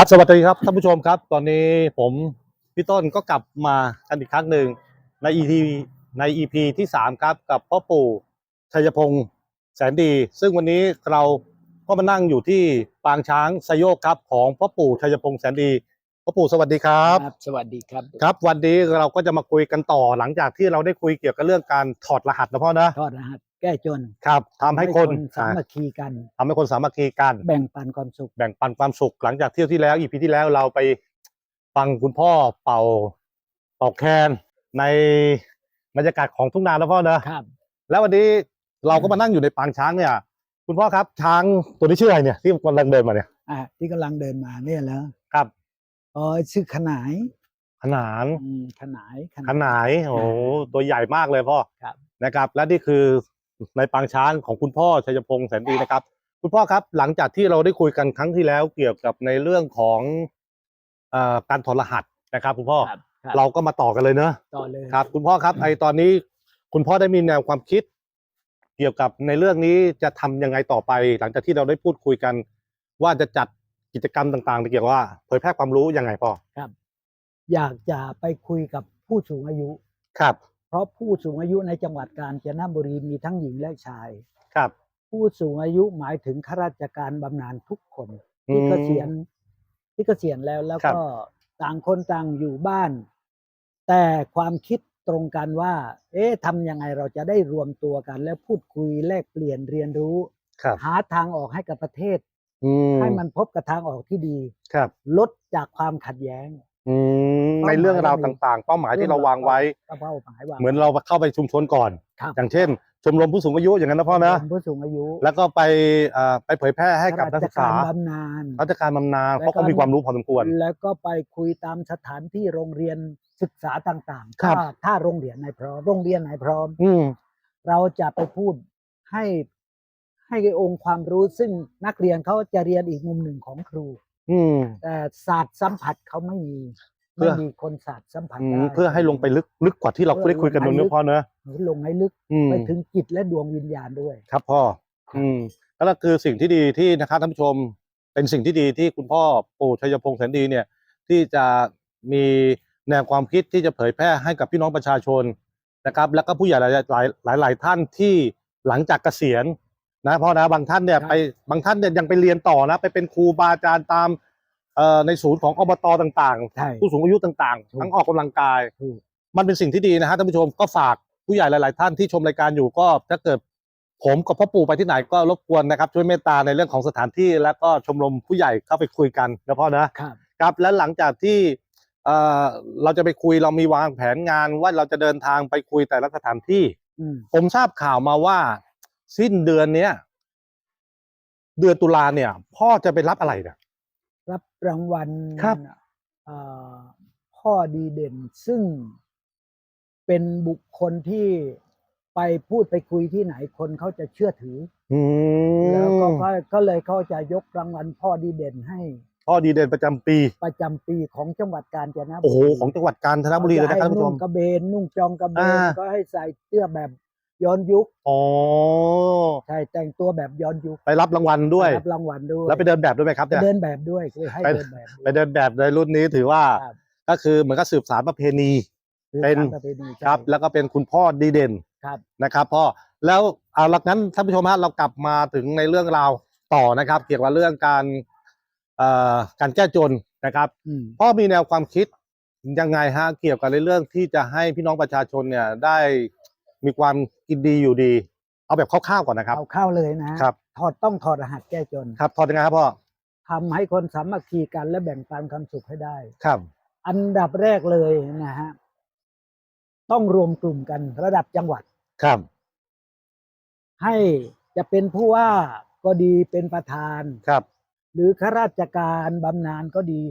ครับสวัสดีครับท่านผู้ชมครับ ตอนนี้ผมพี่ต้นก็กลับมากันอีกครั้งหนึ่งใน EP ใน EP ที่สามครับกับพ่อปู่ชัยพงษ์แสนดี ซึ่งวันนี้เราก็มานั่งอยู่ที่ปางช้างสยโยกครับของพ่อปู่ชัยพงษ์แสนดีพ่อปู่สวัสดีครับ สวัสดีครับ ครับ วันนี้เราก็จะมาคุยกันต่อหลังจากที่เราได้คุยเกี่ยวกับเรื่องการถอดรหัสนะพ่อนะทอดรหัส แก้จนครับทำให้คนสามัคคีกันทำให้คนสามัคคีกัน แบ่งปันความสุข แบ่งปันความสุขหลังจากเที่ยวที่แล้วอีพีที่แล้วเราไปฟังคุณพ่อเป่าเป่าแคนในบรรยากาศของทุ่งนาแล้วพ่อเนอะครับ แล้ววันนี้เราก็มานั่งอยู่ในปางช้างเนี่ย คุณพ่อครับช้างตัวนี้ชื่ออะไรเนี่ยที่กำลังเดินมาเนี่ยอะที่กำลังเดินมาเนี่ยแล้วครับอ๋อชื่อขนายขนานอืมขนายขนายโอ้โหตัวใหญ่มากเลยพ่อครับนะครับ และนี่คือ ในปางช้างของคุณพ่อชัยพงษ์แสนดีนะครับ คุณพ่อครับ หลังจากที่เราได้คุยกันครั้งที่แล้วเกี่ยวกับในเรื่องของเอ่อการถอดรหัสนะครับ คุณพ่อครับครับเราก็มาต่อกันเลยเนอะต่อเลยครับ คุณพ่อครับไอตอนนี้คุณพ่อได้มีแนวความคิด เกี่ยวกับในเรื่องนี้จะทำยังไงต่อไป หลังจากที่เราได้พูดคุยกัน ว่าจะจัดกิจกรรมต่างๆเกี่ยวกับว่าเผยแพร่ความรู้ยังไงพ่ออยากจะไปคุยกับผู้สูงอายุครับ เพราะผู้สูงอายุในจังหวัดกาญจนบุรีมีทั้งหญิงและชาย ครับ ผู้สูงอายุหมายถึงข้าราชการบำนาญทุกคนอืมที่เกษียณที่เกษียณแล้วแล้วครับก็ต่างคนต่างอยู่บ้าน แต่ความคิดตรงกันว่า เอ๊ะทำยังไงเราจะได้รวมตัวกัน แล้วพูดคุยแลกเปลี่ยนเรียนรู้ครับหาทางออกให้กับประเทศอืมให้มันพบกับทางออกที่ดีครับลดจากความขัดแย้ง อืมเป้าหมายในเรื่องราวเรามีต่างๆ เป้าหมายที่เราวางไว้ก็เป้าหมายว่าเหมือนเราเข้าไปชุมชนก่อน ครับ อย่างเช่น ชมรมผู้สูงอายุอย่างนั้นนะพ่อนะ ผู้สูงอายุแล้วก็ไปเอ่อไปเผยแพร่ให้กับนักศึกษาข้รชรบำนาญ ราชการบำนาญแล้วก็เพราะเขามีความรู้พอสมควร แล้วก็ไปคุยตามสถานที่โรงเรียนศึกษาต่างๆ ครับ ถ้าถ้าโรงเรียนไหนพร้อมโรงเรียนไหนพร้อม อืม เราจะไปพูดให้ให้องค์ความรู้ซึ่งนักเรียนเขาจะเรียนอีกมุมหนึ่งของครู อืม แต่ศาสตร์สัมผัสเขาไม่มี เพื่อไม่มีคนศาสตร์สัมผัสอืมได้เพื่อให้ลงไปลึกลึกกว่าที่เราเพื่อได้คุยกันตรงนี้ลงไปลึกพ่อเนอะหรือลงให้ลึกอืม ไปถึงจิตและดวงวิญญาณด้วย ครับพ่อ อืมแล้วก็คือสิ่งที่ดีที่นะครับท่านผู้ชม เป็นสิ่งที่ดีที่คุณพ่อปู่ชัยพงษ์แสนดีเนี่ย ที่จะมีแนวความคิดที่จะเผยแพร่ให้กับพี่น้องประชาชนนะครับ แล้วก็ผู้ใหญ่หลายหลายหลายหลายท่านที่หลังจากเกษียณนะพ่อนะบางท่านเนี่ยครับ ไปบางท่านเนี่ยยังไปเรียนต่อนะ ไปเป็นครูบาอาจารย์ตามเอ่อ ในศูนย์ของอบตต่างใช่ๆผู้สูงอายุต่างถูกๆทั้งออกกำลังกายถูกมันเป็นสิ่งที่ดีนะฮะท่านผู้ชมก็ฝากผู้ใหญ่หลาย ๆ ท่านที่ชมรายการอยู่ก็ถ้าเกิดผมกับพ่อปู่ไปที่ไหนก็รบกวนนะครับช่วยเมตตาในเรื่องของสถานที่แล้วก็ชมรมผู้ใหญ่เข้าไปคุยกันนะพ่อนะครับครับแล้วหลังจากที่เอ่อเราจะไปคุยเรามีวางแผนงานว่าเราจะเดินทางไปคุยแต่ละสถานที่อืมผมทราบข่าวมาว่า สิ้นเดือนเนี้ยเดือนตุลาเนี่ย พ่อจะไปรับอะไรเนี่ย รับรางวัลครับเอ่อพ่อดีเด่น ซึ่งเป็นบุคคลที่ไปพูดไปคุยที่ไหนคนเขาจะเชื่อถืออือแล้วก็มก็ก็เลยเขาจะยกรางวัลพ่อดีเด่นให้พ่อดีเด่นประจำปี ประจำปีของจังหวัดกาญจนบุรีโอ้โหของจังหวัดกาญจนบุรีเลยนะครับท่านผู้ชนุ่มงกระเบนนุ่งจองกระเบนอ่าก็ให้ใส่เสื้อแบบ ย้อนยุคอ๋อใช่แต่งตัวแบบย้อนยุคไปรับรางวัลด้วยรับรางวัลด้วยแล้วไปเดินแบบด้วยไหมครับไปเนี่ยเดินแบบด้วยคือให้ไปเดินแบบไปเดินแบบในรุ่นนี้ถือว่าครับก็คือเหมือนกับสืบสารประเพณีคือเป็นการประเพณีใช่ครับ แล้วก็เป็นคุณพ่อดีเด่นครับนะครับพ่อแล้วเอาหลักนั้นท่านผู้ชมฮะเรากลับมาถึงในเรื่องราวต่อนะครับ เกี่ยวกับเรื่องการเอ่อการแก้จนนะครับอืมพ่อมีแนวความคิดยังไงฮะเกี่ยวกับในเรื่องที่จะให้พี่น้องประชาชนเนี่ยได้ มีความกินดีอยู่ดี เอาแบบคร่าวๆก่อนนะครับเอาเข้าเลยนะครับ ถอดต้องถอดรหัสแก้จนครับพอยังไงครับพ่อทำให้คนสามัคคีกันและแบ่งปันความสุขให้ได้ ครับ อันดับแรกเลยนะฮะต้องรวมกลุ่มกันระดับจังหวัด ครับ ให้จะเป็นผู้ว่าก็ดีเป็นประธาน ครับ หรือข้าราชการบำนาญก็ดี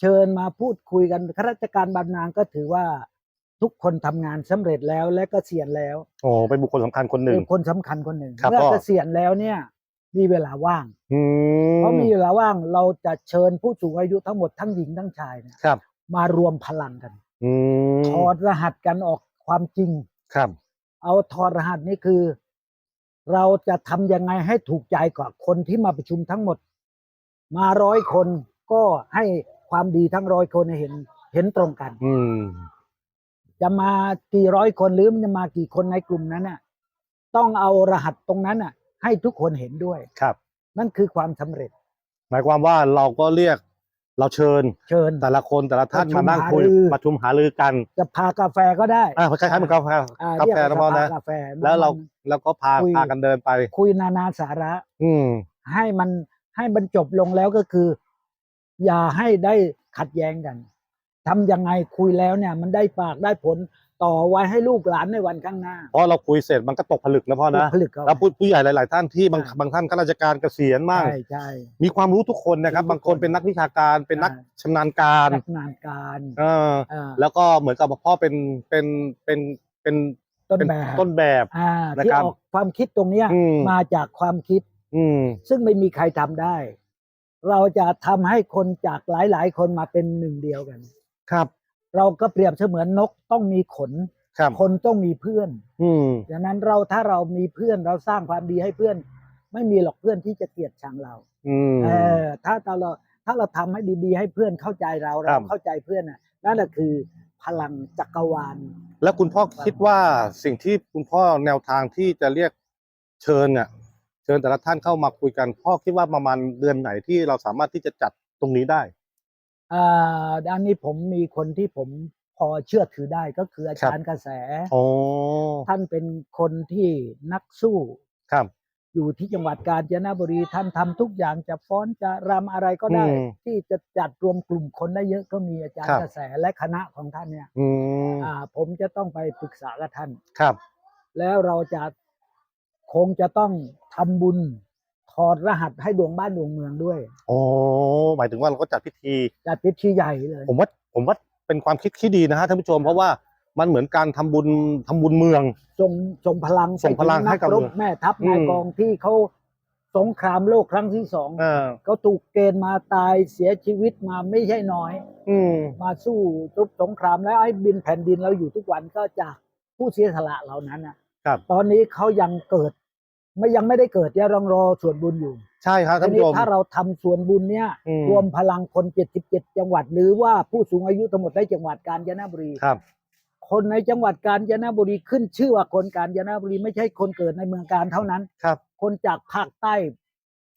เชิญมาพูดคุยกันข้าราชการบำนาญก็ถือว่า ทุกคนทำงานสำเร็จแล้วและก็เกษียณแล้วโอ้เป็นบุคคลสำคัญคนหนึ่ง เป็นคนสำคัญคนหนึ่งครับเมื่อพ่อ เกษียณแล้วเนี่ย มีเวลาว่างอืมเพราะมีเวลาว่างเราจะเชิญผู้สูงอายุทั้งหมดทั้งหญิงทั้งชายเนี่ยครับ มารวมพลังกันอืมถอดรหัสกันออกความจริง ครับ เอาถอดรหัสนี่คือ เราจะทำยังไงให้ถูกใจกับคนที่มาประชุมทั้งหมด มาร้อยคนก็ให้ความดีทั้งร้อยคนเห็นเห็นตรงกัน อืม จะมากี่ร้อยคนหรือมันจะมากี่คนในกลุ่มนั้นน่ะ ต้องเอารหัสตรงนั้นน่ะ ให้ทุกคนเห็นด้วยครับ นั่นคือความสำเร็จ หมายความว่าเราก็เรียกเราเชิญเชิญ แต่ละคนแต่ละท่านประชุมามนั่งคุยหารือประชุมหารือกัน จะพากาแฟก็ได้อ่าคล้ายๆเหมือนกาแฟอ่กาเรียแฟว่นะพ่อนะสภากาแฟแล้วเรามันแล้วก็พาคุยพากันเดินไป คุยนานาสาระ อืม ให้มันให้มันจบลงแล้วก็คือ อย่าให้ได้ขัดแย้งกัน ทำยังไงคุยแล้วเนี่ยมันได้ปากได้ผลต่อไว้ให้ลูกหลานในวันข้างหน้า เพราะเราคุยเสร็จมันก็ตกผลึกนะพ่อนะผลึกเอาแล้วผู้ผู้ใหญ่หลาย ๆ ท่านที่บางใช่ บางท่านข้าราชการเกษียณมาก ใช่ใช่ มีความรู้ทุกคนนะครับรู้ทุกคนบางคนเป็นนักวิชาการเป็นนักใช่ ชำนาญการนักงานการเออเอ่อแล้วก็เหมือนกับพ่อเป็นเป็นเป็นเป็นต้นเป็นแบบต้นแบบ อ่านะที่ครับออกความคิดตรงเนี้ยอืม มาจากความคิด อืม ซึ่งไม่มีใครทำได้ เราจะทำให้คนจากหลาย ๆ คนมาเป็นหนึ่งเดียวกัน ครับ เราก็เปรียบเสมือนนกต้องมีขนครับคนต้องมีเพื่อน อืมดังนั้นเราถ้าเรามีเพื่อนเราสร้างความดีให้เพื่อน ไม่มีหรอกเพื่อนที่จะเกลียดชังเราอืม เออถ้าเราถ้าเราทำให้ดีๆ ให้เพื่อนเข้าใจเราครัเราบ เข้าใจเพื่อนน่ะนั่นแหละคือพลังจักรวาล แล้วคุณพ่อคิดว่าสิ่งที่คุณพ่อแนวทางที่จะเรียกเชิญเนี่ยเชิญแต่ละท่านเข้ามาคุยกัน พ่อคิดว่าประมาณเดือนไหนที่เราสามารถที่จะจัดตรงนี้ได้ อ่าด้านนี้ผมมีคนที่ผมพอเชื่อถือได้ก็คืออาจารย์กระแสโอ้ท่านเป็นคนที่นักสู้ครับ อยู่ที่จังหวัดกาญจนบุรีท่านทำทุกอย่างจะฟ้อนจะรำอะไรก็ได้อืมที่จะจัดรวมกลุ่มคนได้เยอะก็มีอาจารครัย์บกระแสและคณะของท่านเนี่ยอืมอ่า ผมจะต้องไปปรึกษากับท่านครับ แล้วเราจะคงจะต้องทำบุญถ อดรหัสให้ดวงบ้านดวงเมืองด้วยโอ้หมายถึงว่าเราก็จัดพิธี จัดพิธีใหญ่เลยผมว่าผมว่าเป็นความคิดที่ดีนะฮะท่านผู้ชมเพราะว่ามันเหมือนการทำบุญทำบุญเมืองส่งส่งพลังส่งพลังให้กับนัรบเมืองแม่ทัพอืม นายกองที่เขาสงครามโลกครั้งที่สองเออเขาถูกเกณฑ์มาตายเสียชีวิตมาไม่ใช่น้อย อืมมาสู้รบสงครามแล้วไอ้บินแผ่นดินเราอยู่ทุกวันก็จากผู้เสียสละเหล่านั้นนะครับ ตอนนี้เขายังเกิด ไม่ยังไม่ได้เกิดยังรองรอส่วนบุญอยู่ใช่ครับท่านทีผู้นี้ชม ถ้าเราทำส่วนบุญเนี่ย อืม รวมพลังคน 77 จังหวัด หรือว่าผู้สูงอายุทั้งหมดในจังหวัดกาญจนบุรี ครับ คนในจังหวัดกาญจนบุรีขึ้นชื่อว่าคนกาญจนบุรีไม่ใช่คนเกิดในเมืองการเท่านั้น ครับ คนจากภาคใต้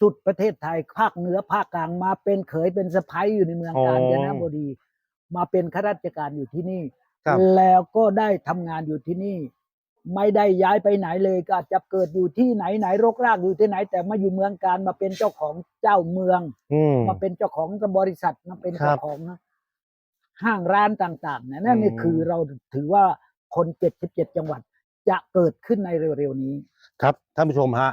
สุดประเทศไทย ภาคเหนือภาคกลางมาเป็นเขยเป็นสะพ้ายอยู่ในเมืองอ๋อกาญจนบุรี มาเป็นข้าราชการอยู่ที่นี่ ครับ แล้วก็ได้ทำงานอยู่ที่นี่ ไม่ได้ย้ายไปไหนเลยก็อาจจะเกิดอยู่ที่ไหนไหนรกรากอยู่ที่ไหน แต่มาอยู่เมืองการมาเป็นเจ้าของเจ้าเมืองอืม มาเป็นเจ้าของบริษัทมาเป็นครัเจ้าบของห้างร้านต่างๆนะนั่นนี่อืม คือเราถือว่าคน77จังหวัด จะเกิดขึ้นในเร็วๆนี้ ครับท่านผู้ชมฮะ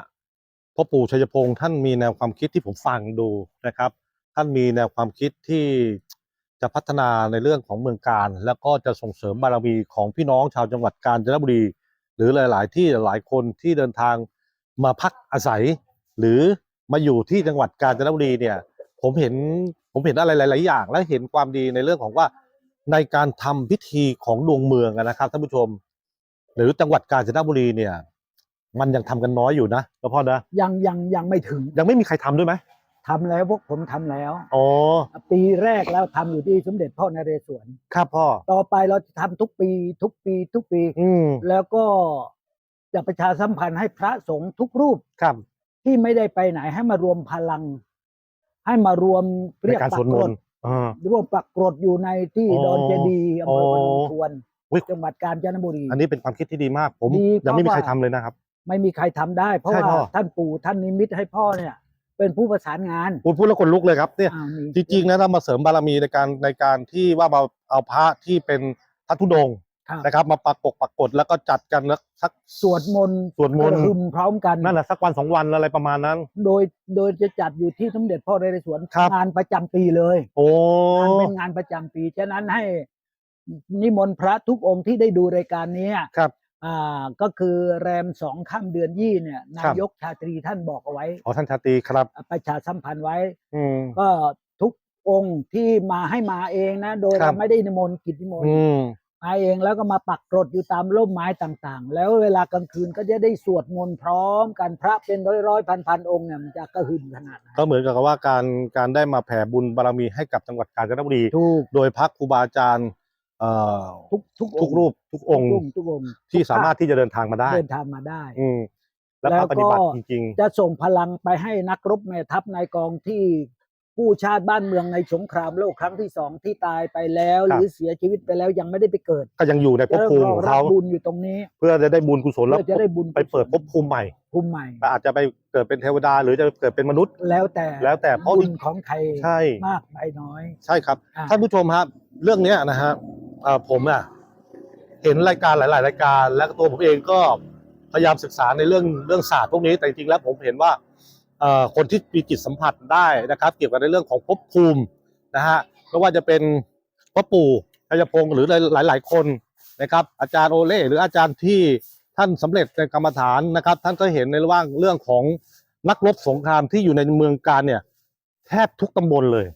พ่อปู่ชัยพงศ์ท่านมีแนวความคิดที่ผมฟังดูนะครับ ท่านมีแนวความคิดที่จะพัฒนาในเรื่องของเมืองการ แล้วก็จะส่งเสริมบารมีของพี่น้องชาวจังหวัดกาญจนบุรี หรือหลาย ๆ ที่หลายคนที่เดินทางมาพักอาศัย หรือมาอยู่ที่จังหวัดกาญจนบุรีเนี่ย ผมเห็นผมเห็นอะไรหลาย ๆ อย่าง และเห็นความดีในเรื่องของว่าในการทำพิธีของดวงเมืองอะนะครับท่านผู้ชม หรือจังหวัดกาญจนบุรีเนี่ย มันยังทำกันน้อยอยู่นะแล้วพ่อนะยังยังยังไม่ถึงยังไม่มีใครทำด้วยไหม ทำแล้วพวกผมทำแล้ว อ๋อ ปีแรกแล้วทำอยู่ที่สมเด็จพ่อนเรศวร ครับพ่อ ต่อไปเราจะทำทุกปี ทุกปีทุกปี อืม แล้วก็จะประชาสัมพันธ์ให้พระสงฆ์ทุกรูปครับ ที่ไม่ได้ไปไหนให้มารวมพลัง ให้มารวมในการสวดมนต์อ่า ร่วมปักกรดอยู่ในที่อ๋อดอนเจดีย์อำเภอพนมอ๋อทวนอุ๊ย จังหวัดกาญจนบุรี อันนี้เป็นความคิดที่ดีมาก ผมดียังไม่มีเพราะว่า ใครทำเลยนะครับ ไม่มีใครทำได้ เพราะใช่ว่าพ่อ ท่านปู่ท่านนิมิตให้พ่อเนี่ย เป็นผู้ประสานงานพูดพูดแล้วคนลุกเลยครับเนี่ยอ้าวมีจริงๆนะเรามาเสริมบารมีในการในการที่ว่ามาเอาพระที่เป็นพระธุดงค์ครับนะครับ มาปักปกปักกดแล้วก็จัดกันแล้วสัก สวดมนต์สวดมนต์กระหึ่มพร้อมกัน นั่นแหละสักวันสองวันอะไรประมาณนั้น โดยโดยจะจัดอยู่ที่สมเด็จพ่อเรศวรครับ งานประจำปีเลยโอ้ งานเป็นงานประจำปี ฉะนั้นให้นิมนต์พระทุกองค์ที่ได้ดูรายการนี้ครับ อ่าก็คือแรมสองค่ำเดือนยี่เนี่ยครันาบยกชาตรีท่านบอกเอาไว้ขอท่านชาตรีครับ ประชาสัมพันธ์ไว้อืมก็ทุกองค์ที่มาให้มาเองนะ โดยครัเราบไม่ได้นิมนต์กิจนิมนต์อืมมาเองแล้วก็มาปักกรดอยู่ตามร่มไม้ต่างๆ แล้วเวลากลางคืนก็จะได้สวดมนต์พร้อมกันพระเป็นร้อยร้อยพันพันๆองค์เนี่ยมันจะกระหึ่มขนาดไหนก็เหมือนกับว่าการการได้มาแผ่บุญบารมีให้กับจังหวัดกาญจนบุรีถูกโดยพระครูบาอาจารย์ เอ่อทุกทุกทุกรูปทุกองค์ทุกทุกองค์ที่สามารถที่จะเดินทางมาได้เดินทางมาได้ อืมแล้วแล้วก็ก็ปฏิบัติจริงจะส่งพลังไปให้นักรบแม่ทัพในายกองที่ผู้ชาติบ้านเมืองในสงครามโลกครั้งที่สองที่ตายไปแล้วคหรับรือเสียชีวิตไปแล้วยังไม่ได้ไปเกิดๆก็ยังอยู่ในภพภูมิของรัเขาบุญอยู่ตรงนี้ เพื่อจะได้บุญกุศลแล้วเพื่อจะได้บุญไปเปิดภพภูมิใหม่ภูมิใหม่อาจจะไปเกิดเป็นเทวดาหรือจะเกิดเป็นมนุษย์ แล้วแต่แล้วแต่เพราะบุญของใครใช่มากไปน้อย ใช่ครับอะท่านผู้ชมครับ เรื่องเนี้ยนะฮะเอ่อ ผมอะเห็นรายการหลาย ๆ รายการ แล้วตัวผมเองก็พยายามศึกษาในเรื่องเรื่องศาสตร์พวกนี้แต่จริง ๆ แล้วผมเห็นว่าเอ่อคนที่มีจิตสัมผัสได้นะครับ เกี่ยวกับในเรื่องของภพภูมินะฮะไม่ว่าจะเป็นพ่อปู่ชัยพงศ์หรือหลาย ๆ คนนะครับ อาจารย์โอเล่หรืออาจารย์ที่ท่านสำเร็จในกรรมฐานนะครับ ท่านก็เห็นในเรื่องเรื่องของนักรบสงครามที่อยู่ในเมืองการเนี่ย แทบทุกตำบลเลย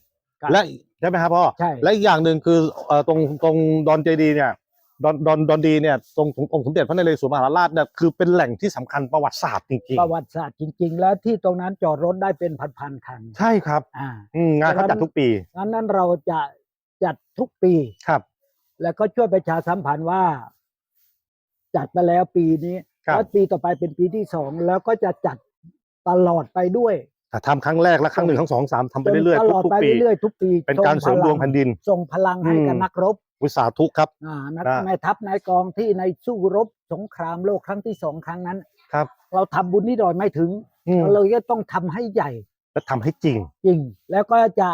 ครับและ ใช่ไหมครับพ่อใช่ และอีกอย่างหนึ่งคือเอ่อตรงตรงดอนเจดีย์เนี่ยดอนดอนดอนดีเนี่ยตรงตรงองค์สมเด็จพระนเรศวรมหาราชเนี่ยคือเป็นแหล่งที่สำคัญประวัติศาสตร์จริงประวัติศาสตร์จริง ๆ แล้วที่ตรงนั้นจอดรถได้เป็นพันๆคันๆ ใช่ครับอ่าอืมงานเขาจัดทุกปีงั้นนั้นเราจะจัดทุกปี ครับ แล้วก็ช่วยประชาสัมพันธ์ว่า จัดไปแล้วปีนี้ครับ แล้วปีต่อไปเป็นปีที่สองแล้วก็จะจัดตลอดไปด้วยแต่ ทำครั้งแรกและครั้งหนึ่งครั้งสองสามทำไปเรื่อยตลอดๆทุกไปๆปีเรื่อยๆทุกปีเป็นการเสริมดวงแผ่นดินส่งพลังให้กับอืมนักรบวิสาทุกครับอ่านักนะแม่ทัพนายกองที่ในสู้รบสงครามโลกครั้งที่สองครั้งนั้นครับ เราทำบุญนิดหน่อยไม่ถึงอืมเราเลยก็ต้องทำให้ใหญ่ และทำให้จริง จริง แล้วก็จะ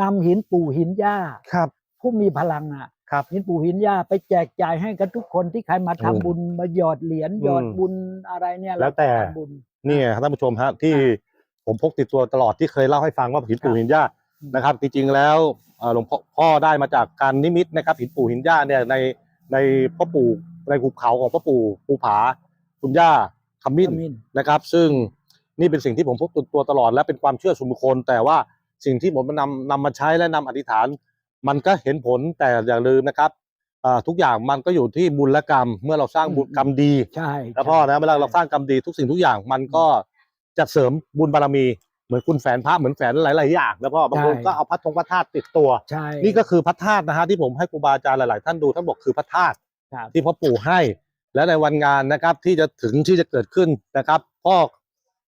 นำหินปู่หินย่าครับ ผู้มีพลังอะครับหินปู่หินย่าไปแจกจ่ายให้กับทุกคนที่ใครมาทำอืมบุญมาหยอดเหรียญหยอดอืมบุญอะไรเนี่ยแล้วแต่ทำบุญนี่ไงครับท่านผู้ชมฮะที่ ผมพกติดตัวตลอดที่เคยเล่าให้ฟังว่าหินปู่หินย่าอืมนะครับ จริงๆแล้วเอ่อหลวงพ่อพ่อได้มาจากการนิมิตนะครับหินปู่หินย่าเนี่ยในในพ่อปู่ในภูเขาของพ่อปู่ภูผาคุณย่าขมิ้นขมิ้นนะครับ ซึ่งนี่เป็นสิ่งที่ผมพกติดตัวตลอดและเป็นความเชื่อส่วนบุคคล แต่ว่าสิ่งที่ผมนำนำมาใช้และนำอธิษฐาน มันก็เห็นผลแต่อย่าลืมนะครับอ่าทุกอย่างมันก็อยู่ที่บุญและกรรม เมื่อเราสร้างบุญอืมกรรมดีใช่แล้วพ่อนะเวลาเราสร้างกรรมดีทุกสิ่งทุกอย่างมันก็ จะเสริมบุญบารมีเหมือนคุณแฝนพระเหมือนแฝนหลาย ๆ อย่างแล้วพ่อบางคนก็เอาพระธงพระธาตุติดตัว ใช่ นี่ก็คือพระธาตุนะฮะที่ผมให้ครูบาอาจารย์หลาย ๆ ท่านดูท่านบอกคือพระธาตุครับที่พ่อปู่ให้ และในวันงานนะครับที่จะถึงที่จะเกิดขึ้นนะครับพ่อ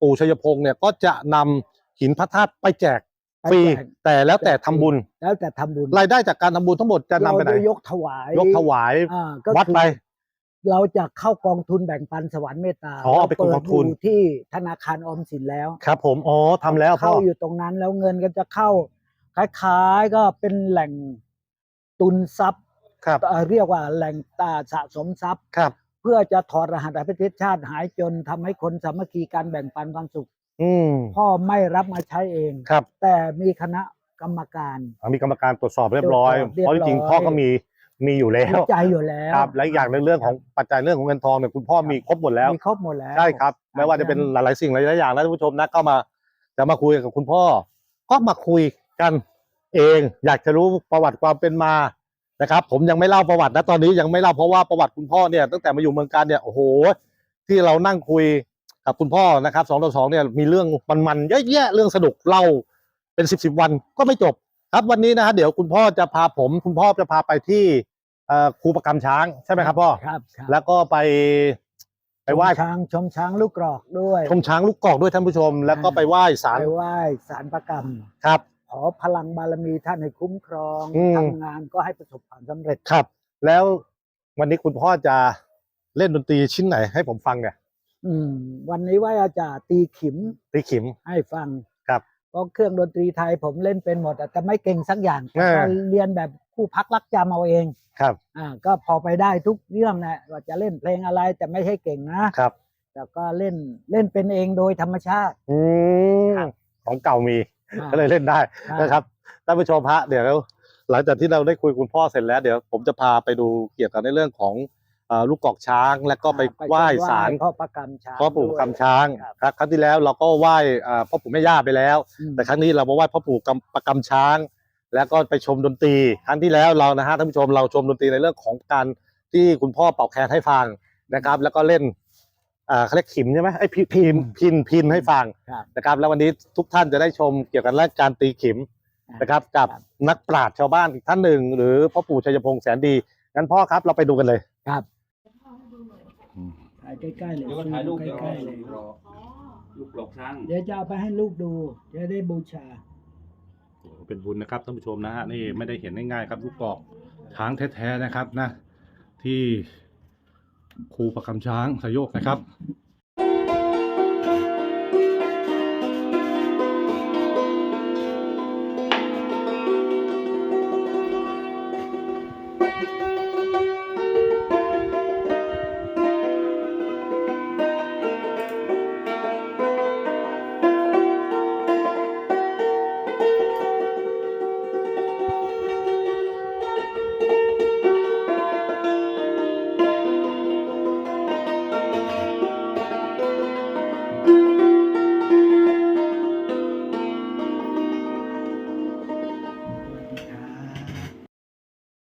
ปู่ชัยพงศ์เนี่ยก็จะนำหินพระธาตุไปแจกฟรีไปแจก แต่แล้วแต่ทำบุญแล้วแต่ทำบุญรายได้จากการทำบุญทั้งหมดจะนำไปไหนเรายกถวายยกถวายอ่าก็วัดคือไป เราจะเข้ากองทุนแบ่งปันสวรรค์เมตตาอ๋อเอาไปเรากองทุนเปิดอยู่ที่ธนาคารออมสินแล้ว ครับผมอ๋อทำแล้วพ่เข้าออยู่ตรงนั้นแล้วเงินก็จะเข้าคล้ายๆก็เป็นแหล่งตุนทรัพย์ครับเอ่อเรียกว่าแหล่งตาสะสมทรัพย์ ครับ เพื่อจะถอดรหัสประเทศชาติหายจนทำให้คนสามัคคีการแบ่งปันความสุข อืมพ่อไม่รับมาใช้เอง ครับแต่มีคณะกรรมการ อ่ามีกรรมการตรวจสอบเรียบร้อยตรวจสอบเรียบเพราะจริงร้อย ๆพ่อก็มี มีอยู่แล้ววิจัยอยู่แล้วครับและอีกอย่างในงเรื่องของปัจจัยเรื่องของเงินทองเนี่ยคุณพ่อมีครบหมดแล้วมีครบหมดแล้วใช่ครับไม่ว่าจะเป็นหลายๆสิ่งหลายๆอย่างนะท่านผู้ชมนะก็มาจะมาคุยกับคุณพ่อ ก็มาคุยกันเอง อยากจะรู้ประวัติความเป็นมานะครับ ผมยังไม่เล่าประวัตินะตอนนี้ยังไม่เล่าเพราะว่าประวัติคุณพ่อเนี่ยตั้งแต่มาอยู่เมืองการเนี่ยโอ้โหที่เรานั่งคุยกับคุณพ่อนะครับสองต่อสองเนี่ยมีเรื่องมันๆเยอะแยะเรื่องสนุกเล่าเป็นสิบสิบวันก็ไม่จบครับวันนี้นะฮะเดี๋ยวคุณพ่อจะพาผม คุณพ่อจะพาไปที่ เอ่อครูประกำช้างใช่ไหมครับพ่อครับครับแล้วก็ไปไปไหว้ชมช้างชมช้างลูกกรอกด้วยชมช้างลูกกอกด้วยท่านผู้ชม แล้วก็อ่าไปไหว้ศาลไปไหว้สารประกรรม ครับ ขอพลังบารมีท่านให้คุ้มครองอืม ทำงานก็ให้ประสบความสำเร็จ ครับ แล้ววันนี้คุณพ่อจะเล่นดนตรีชิ้นไหนให้ผมฟังเนี่ยอืม วันนี้ว่าจะตีขิมตีขิม ให้ฟังครับเพราะเครื่องดนตรีไทยผมเล่นเป็นหมดอะแต่ไม่เก่งสักอย่างเออก็เรียนแบบ ผู้พักรักจำเอาเองครับ อ่าก็พอไปได้ทุกเรื่องนะว่าจะเล่นเพลงอะไรแต่ไม่ใช่เก่งนะครับ แต่ก็เล่นเล่นเป็นเองโดยธรรมชาติ อืมครับของเก่ามีอ่า ก็เลยเล่นได้ใช่นะครับท่านผู้ชมฮะเดี๋ยวหลังจากที่เราได้คุยคุณพ่อเสร็จแล้วเดี๋ยวผมจะพาไปดูเกี่ยวกับในเรื่องของเอ่อลูกกอกช้างแล้วก็ไปไหว้ศาลพ่อประกรรมช้างพ่อปู่ด้วย คำช้างครับ ครับครั้งที่แล้วเราก็ไหว้อ่าพ่อปู่แม่ย่าไปแล้ว อืมแต่ครั้งนี้เรามาไหว้พ่อปู่กำประกำช้าง แล้วก็ไปชมดนตรีครั้งที่แล้วเรานะฮะท่านผู้ชมเราชมดนตรีในเรื่องของการที่คุณพ่อเป่าแคนให้ฟังนะครับ แล้วก็เล่นอ่าเขาเรียกขิมใช่ไหมไอ้ยพิพินพินพินให้ฟังครับนะครับ แล้ววันนี้ทุกท่านจะได้ชมเกี่ยวกับเรื่องการตีขิมนะครับกับครับนักปราชญ์ชาวบ้านอีกท่านหนึ่ง หรือพ่อปู่ชัยพงษ์แสนดีงั้นพ่อครับเราไปดูกันเลยครับถ่ายใกล้ๆเลยเดี๋ยวก็ถ่ายรูปใกเดี๋ยวล้ๆเลยรอลูกหลอกช้างเดี๋ยวจะเอาไปให้ลูกดูจะได้บูชาโอ้โห เป็นบุญนะครับท่านผู้ชมนะฮะนี่ไม่ได้เห็นง่ายๆครับลูกกอกช้างแท้ๆนะครับนะ ที่ครูประคำช้างสยโยกนะครับ